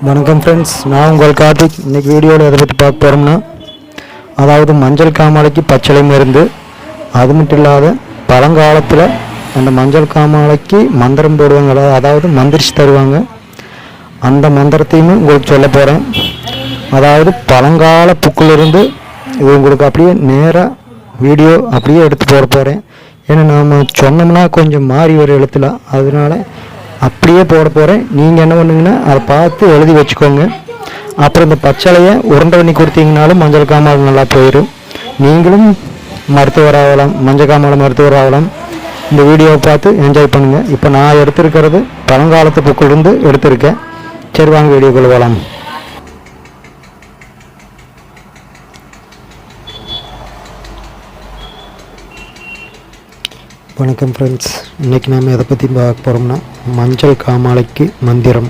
வணக்கம் ஃப்ரெண்ட்ஸ் நான் உங்கள் கார்த்திக். இன்றைக்கி வீடியோவில் எதை பற்றி பார்க்க போகிறோம்னா அதாவது மஞ்சள் காமாலைக்கு பச்சளை மருந்து. அது மட்டும் இல்லாத பழங்காலத்தில் அந்த மஞ்சள் காமாலைக்கு மந்திரம் போடுவாங்க அதாவது- அதாவது மந்திரிச்சு தருவாங்க. அந்த மந்திரத்தையுமே உங்களுக்கு சொல்ல போகிறேன் அதாவது பழங்கால புக்கிலிருந்து இது உங்களுக்கு அப்படியே நேராக வீடியோ அப்படியே எடுத்து போட போகிறேன் ஏன்னா நாம் சொன்னோம்னா கொஞ்சம் மாறி ஒரு எழுத்துல. அதனால அப்படியே போட போகிறேன் நீங்கள் என்ன பண்ணுங்கன்னா அதை பார்த்து எழுதி வச்சுக்கோங்க. அப்புறம் இந்த பச்சளையை உருண்டை பண்ணி கொடுத்தீங்கனாலும் மஞ்சள் காமால் நல்லா போயிடும். நீங்களும் மருத்துவர் ஆகலாம் மஞ்சள் காமாலை மருத்துவர் ஆகலாம் இந்த வீடியோவை பார்த்து என்ஜாய் பண்ணுங்கள் இப்போ நான் எடுத்திருக்கிறது பழங்காலத்து புக்கிலிருந்து எடுத்திருக்கேன். சரி வாங்க வீடியோக்குள்ள போகலாம். வணக்கம் ஃப்ரெண்ட்ஸ் இன்றைக்கி நாம் எதை பற்றி பார்க்க போகிறோம்னா மஞ்சள் காமாலைக்கு மந்திரம்.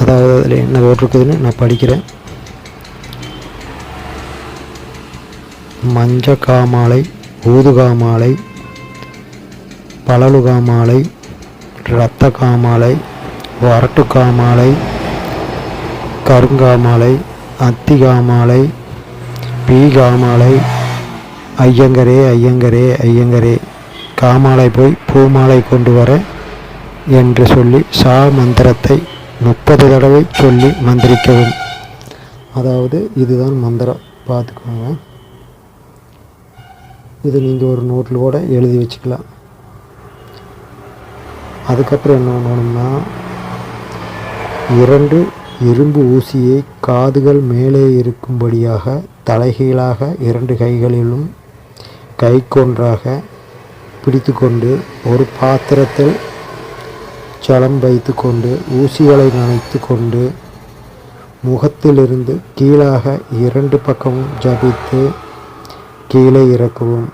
அதாவது அதில் என்ன போட்டிருக்குதுன்னு நான் படிக்கிறேன். மஞ்ச காமாலை ஊதுகாமாலை பழலு காமாலை இரத்த காமாலை வரட்டு காமாலை கருங்காமாலை அத்தி காமாலை பீ காமாலை ஐயங்கரே ஐயங்கரே ஐயங்கரே. காமாலை போய் பூமாலை கொண்டு வர என்று சொல்லி சா மந்திரத்தை முப்பது தடவை சொல்லி மந்திரிக்கவும். அதாவது இதுதான் மந்திரம். பார்த்துக்கோங்க. இது நீங்கள் ஒரு நோட்டில் கூட எழுதி வச்சுக்கலாம். அதுக்கப்புறம் என்ன பண்ணணும்னா இரண்டு இரும்பு ஊசியை காதுகள் மேலே இருக்கும்படியாக தலைகீழாக இரண்டு கைகளிலும் கைக்கொன்றாக பிடித்துக்கொண்டு ஒரு பாத்திரத்தில் ஜலம் வைத்துக்கொண்டு ஊசிகளை நனைத்து கொண்டு முகத்திலிருந்து கீழாக இரண்டு பக்கமும் ஜபித்து கீழே இறக்கவும்.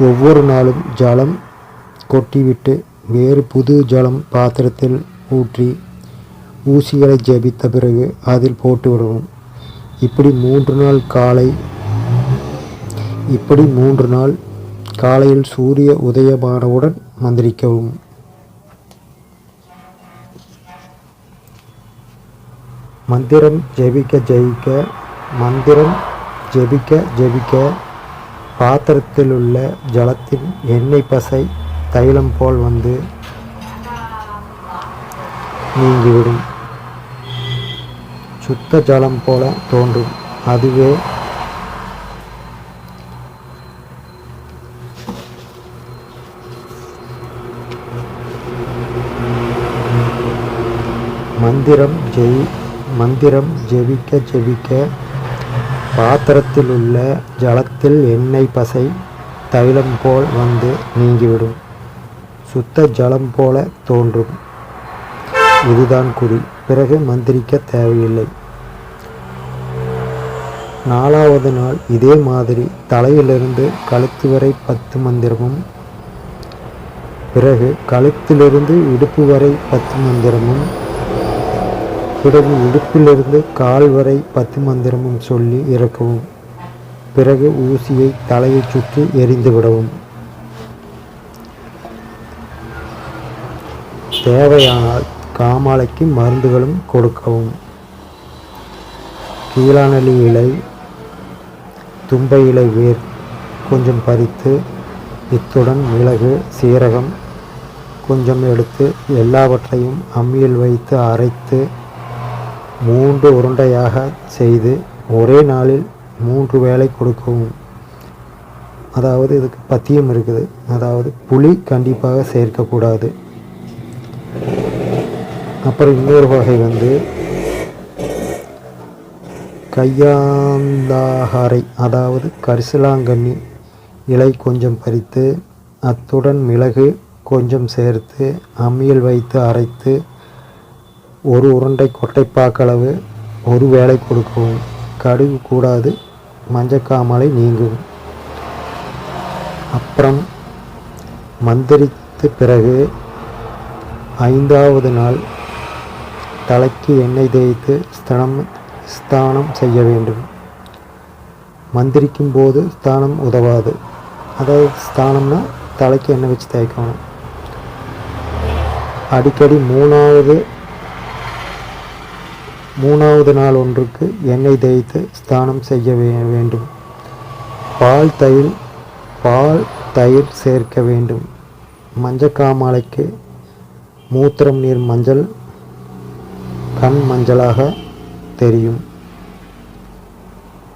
ஒவ்வொரு நாளும் ஜலம் கொட்டிவிட்டு வேறு புது ஜலம் பாத்திரத்தில் ஊற்றி ஊசிகளை ஜபித்த பிறகு அதில் போட்டு விடவும். இப்படி மூன்று நாள் காலை இப்படி மூன்று நாள் காலையில் சூரிய உதயமானவுடன் மந்திரிக்கவும் மந்திரம் ஜெபிக்க ஜெயிக்க மந்திரம் ஜெபிக்க ஜெபிக்க பாத்திரத்தில் உள்ள ஜலத்தின் எண்ணெய் பசை தைலம் போல் வந்து நீங்கிவிடும். சுத்த ஜலம் போல தோன்றும். அதுவே மந்திரம் ஜெய் மந்திரம் ஜெபிக்க ஜெபிக்க. பாத்திரத்தில் உள்ள ஜலத்தில் எண்ணெய் பசை தைலம் போல் வந்து நீங்கிவிடும். சுத்த ஜலம் போல தோன்றும். இதுதான் குறி. பிறகு மந்திரிக்க தேவையில்லை. நாலாவது நாள் இதே மாதிரி தலையிலிருந்து கழுத்து வரை பத்து மந்திரமும் பிறகு கழுத்திலிருந்து இடுப்பு வரை பத்து மந்திரமும் பிறகு இடுப்பிலிருந்து கால் வரை பத்து மந்திரமும் சொல்லி இறக்கவும். பிறகு ஊசியை தலையை சுற்றி எரிந்து விடவும். தேவையானால் காமாலைக்கு மருந்துகளும் கொடுக்கவும். கீழானலி இலை தும்பை இலை வேர் கொஞ்சம் பறித்து இத்துடன் மிளகு சீரகம் கொஞ்சம் எடுத்து எல்லாவற்றையும் அம்மியில் வைத்து அரைத்து மூன்று உருண்டையாக செய்து ஒரே நாளில் மூன்று வேளை கொடுக்கவும். அதாவது இதுக்கு பத்தியம் இருக்குது. அதாவது புளி கண்டிப்பாக சேர்க்கக்கூடாது. அப்புறம் இன்னொரு வகை வந்து கையாந்தாகாரை அதாவது கரிசலாங்கண்ணி இலை கொஞ்சம் பறித்து அத்துடன் மிளகு கொஞ்சம் சேர்த்து அம்மியில் வைத்து அரைத்து ஒரு உருண்டை கொட்டைப்பாக்களவு ஒரு வேளை கொடுக்கவும். கடுகு கூடாது மஞ்சக்காமலை நீங்கும் அப்புறம் மந்திரித்த பிறகு ஐந்தாவது நாள் தலைக்கு எண்ணெய் தேய்த்து ஸ்தனம் ஸ்தானம் செய்ய வேண்டும். மந்திரிக்கும் போது ஸ்தானம் உதவாது. அதாவது ஸ்தானம்னா தலைக்கு எண்ணெய் வச்சு தேய்க்கணும். அடிக்கடி மூணாவது மூணாவது நாள் ஒன்றுக்கு எண்ணெய் தேய்த்து ஸ்தானம் செய்ய வே- வேண்டும். பால் தயிர் பால் தயிர் சேர்க்க வேண்டும். மஞ்சக்காமாலைக்கு மூத்திரம் நீர் மஞ்சள் கண் மஞ்சளாக தெரியும்.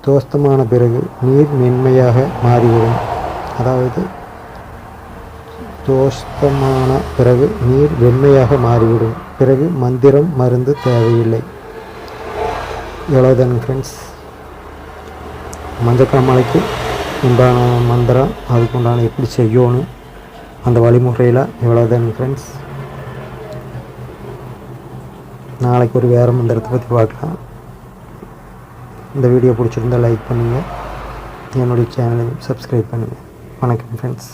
தோஸ்தமான பிறகு நீர் மென்மையாக மாறிவிடும். அதாவது தோஸ்தமான பிறகு நீர் வெண்மையாக மாறிவிடும். பிறகு மந்திரம் மருந்து தேவையில்லை. எவ்வளோதான் ஃப்ரெண்ட்ஸ் மஞ்சக்காமலைக்கு உண்டான மந்திரம் அதுக்கு உண்டான எப்படி செய்யணும்? அந்த வழிமுறையில் இவ்வளோதான் ஃப்ரெண்ட்ஸ் நாளைக்கு ஒரு வேறு மந்திரத்தை பற்றி பார்க்கலாம். இந்த வீடியோ பிடிச்சிருந்தா லைக் பண்ணுங்கள் என்னுடைய சேனலையும் சப்ஸ்கிரைப் பண்ணுங்கள் வணக்கம் ஃப்ரெண்ட்ஸ்